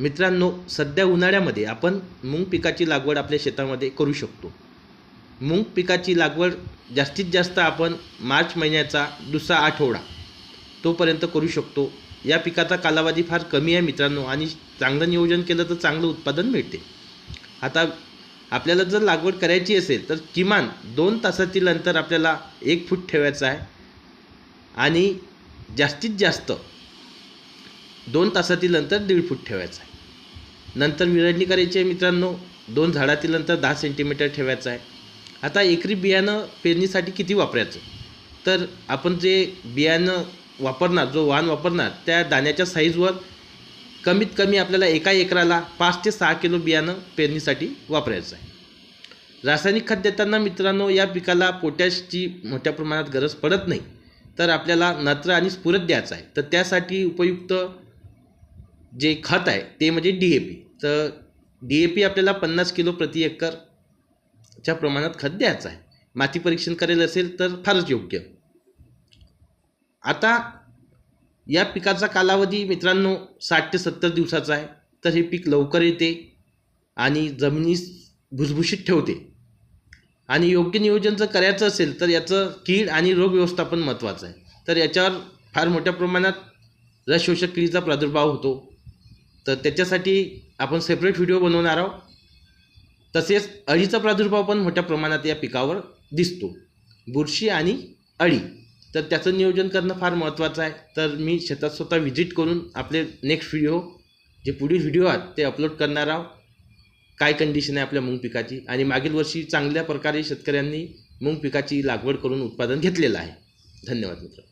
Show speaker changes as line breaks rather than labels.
मित्रांनो सध्या उन्हाळ्यामध्ये आपण मूग पिकाची लागवड आपल्या शेतामध्ये करू शकतो. मूग पिकाची लागवड जास्तीत जास्त आपण मार्च महिन्याचा दुसरा आठवडा तोपर्यंत करू शकतो. या पिकाचा कालावधी फार कमी आहे मित्रांनो आणि चांगलं नियोजन केलं तर चांगलं उत्पादन मिळते. आता आपल्याला जर लागवड करायची असेल तर किमान दोन तासातील अंतर आपल्याला एक फूट ठेवायचं आहे आणि जास्तीत जास्त दोन तासातील अंतर दीड फूट ठेवायचं आहे. नंतर विरळणी करायची आहे मित्रांनो दोन झाडातील अंतर दहा सेंटीमीटर ठेवायचं आहे. आता एकरी बियाणं पेरणीसाठी किती वापरायचं? तर आपण जे बियाणं वापरणार जो वाण वापरणार त्या दाण्याच्या साईजवर कमीत कमी आपल्याला एका एकराला पाच ते सहा किलो बियाणं पेरणीसाठी वापरायचं आहे. रासायनिक खत देताना मित्रांनो या पिकाला पोटॅशची मोठ्या प्रमाणात गरज पडत नाही. तर आपल्याला नत्र आणि स्फुरत द्यायचं आहे. तर त्यासाठी उपयुक्त जे खत आहे ते म्हणजे डी ए पी तर डी ए पी आपल्याला पन्नास किलो प्रति एकर च्या प्रमाणात खत द्यायचं आहे. माती परीक्षण करेल असेल तर फारच योग्य. आता या पिकाचा कालावधी मित्रांनो साठ ते सत्तर दिवसाचा आहे. तर हे पीक लवकर येते आणि जमिनीस भुसभुशीत ठेवते. आणि योग्य नियोजन जर करायचं असेल तर याचं कीड आणि रोग व्यवस्थापन महत्त्वाचं आहे. तर याच्यावर फार मोठ्या प्रमाणात रसशोषक किडीचा प्रादुर्भाव होतो. तर त्याच्यासाठी आपण सेपरेट व्हिडिओ बनवणार आहोत. तसेच अळीचा प्रादुर्भाव पण मोठ्या प्रमाणात या पिकावर दिसतो. बुरशी आणि अळी. तर त्याचं नियोजन करणं फार महत्त्वाचं आहे. तर मी शेतात स्वतः व्हिजिट करून आपले नेक्स्ट व्हिडिओ जे पुढील व्हिडिओ आहेत ते अपलोड करणार आहोत. काय कंडिशन आहे आपल्या मूग पिकाची? आणि मागील वर्षी चांगल्या प्रकारे शेतकऱ्यांनी मूग पिकाची लागवड करून उत्पादन घेतलेलं आहे. धन्यवाद मित्र